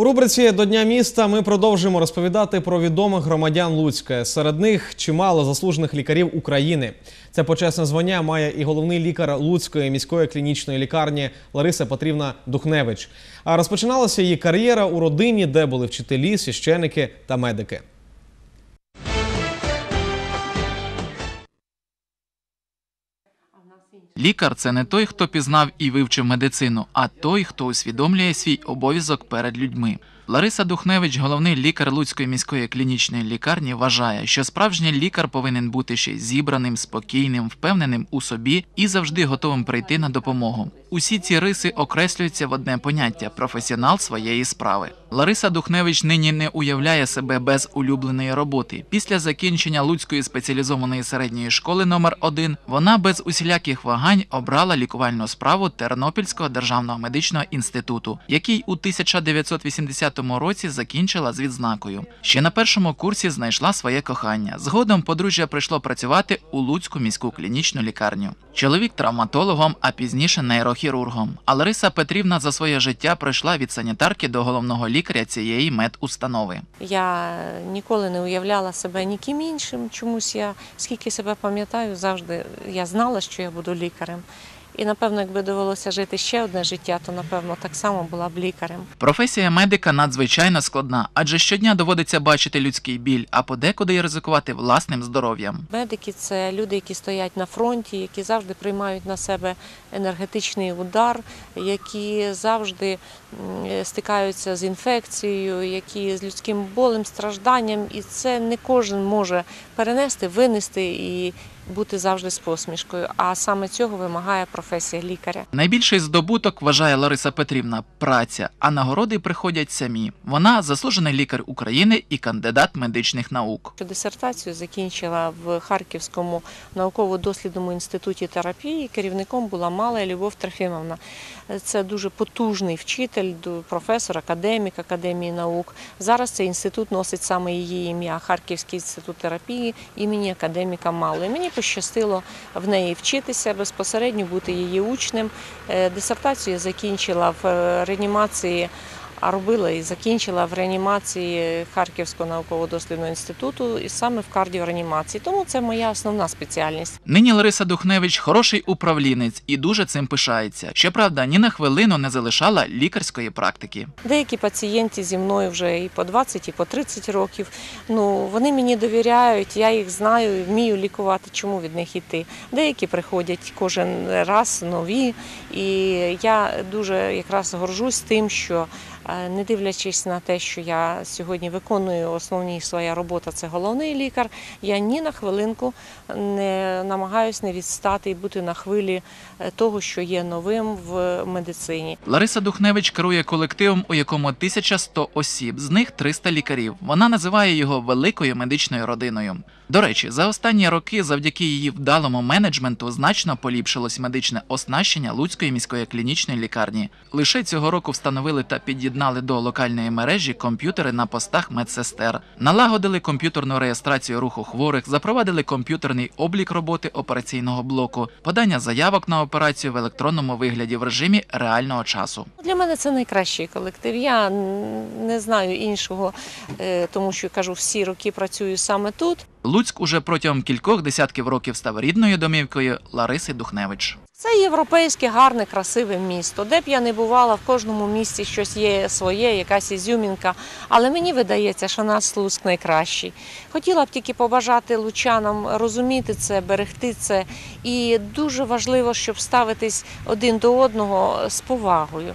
У рубриці до Дня міста ми продовжуємо розповідати про відомих громадян Луцька. Серед них чимало заслужених лікарів України. Це почесне звання має і головний лікар Луцької міської клінічної лікарні Лариса Петрівна Духневич. А розпочиналася її кар'єра у родині, де були вчителі, священики та медики. Лікар це не той, хто пізнав і вивчив медицину, а той, хто усвідомлює свій обов'язок перед людьми. Лариса Духневич, головний лікар Луцької міської клінічної лікарні, вважає, що справжній лікар повинен бути ще зібраним, спокійним, впевненим у собі і завжди готовим прийти на допомогу. Усі ці риси окреслюються в одне поняття професіонал своєї справи. Лариса Духневич нині не уявляє себе без улюбленої роботи. Після закінчення Луцької спеціалізованої середньої школи номер 1 вона без усіляких вагань обрала лікувальну справу Тернопільського державного медичного інституту, який у 1980 році закінчила з відзнакою. Ще на першому курсі знайшла своє кохання. Згодом подружжя прийшло працювати у Луцьку міську клінічну лікарню. Чоловік травматологом, а пізніше нейрохірургом. А Лариса Петрівна за своє життя пройшла від санітарки до головного лікаря цієї медустанови. Я ніколи не уявляла себе ніким іншим. Чомусь я скільки себе пам'ятаю, завжди я знала, що я буду лікарем. І напевно, якби довелося жити ще одне життя, то напевно так само була б лікарем. Професія медика надзвичайно складна, адже щодня доводиться бачити людський біль, а подекуди й ризикувати власним здоров'ям. Медики це люди, які стоять на фронті, які завжди приймають на себе енергетичний удар, які завжди стикаються з інфекцією, які з людським болем, стражданням, і це не кожен може перенести, винести і бути завжди з посмішкою. А саме цього вимагає професія лікаря. Найбільший здобуток вважає Лариса Петрівна праця, а нагороди приходять самі. Вона заслужений лікар України і кандидат медичних наук. Дисертацію закінчила в Харківському науково-дослідному інституті терапії. Керівником була Мала Любов Трофімовна. Це дуже потужний вчитель, професор, академік Академії наук. Зараз цей інститут носить саме її ім'я Харківський інститут терапії імені академіка Мали. Мені пощастило в неї вчитися безпосередньо бути її учнем. Е, Дисертацію я закінчила в е, реанімації. А робила і закінчила в реанімації Харківського науково-дослідного інституту і саме в кардіореанімації. Тому це моя основна спеціальність. Нині Лариса Духневич хороший управлінець і дуже цим пишається. Щоправда, ні на хвилину не залишала лікарської практики. Деякі пацієнти зі мною вже і по 20, і по 30 років. Ну вони мені довіряють, я їх знаю, вмію лікувати. Чому від них іти? Деякі приходять кожен раз нові, і я дуже якраз горжусь тим, що не дивлячись на те, що я сьогодні виконую основні своя робота, це головний лікар. Я ні на хвилинку не намагаюся не відстати і бути на хвилі е, того, що є новим в медицині. Лариса Духневич керує колективом, у якому 1100 осіб, з них 300 лікарів. Вона називає його великою медичною родиною. До речі, за останні роки, завдяки її вдалому менеджменту, значно поліпшилось медичне оснащення Луцької міської клінічної лікарні. Лише цього року встановили та під'єднали до локальної мережі комп'ютери на постах медсестер, налагодили комп'ютерну реєстрацію руху хворих, запровадили комп'ютерний облік роботи операційного блоку, подання заявок на операцію в електронному вигляді в режимі реального часу. Для мене це найкращий колектив. Я не знаю іншого, е, тому що кажу, всі роки працюю саме тут. Луцьк уже протягом кількох десятків років став рідною домівкою Лариси Духневич. Це європейське, гарне, красиве місто. Де б я не бувала, в кожному місті щось є своє, якась ізюмінка. Але мені видається, що наш Луцьк найкращий. Хотіла б тільки побажати лучанам розуміти це, берегти це. І дуже важливо, щоб ставитись один до одного з повагою.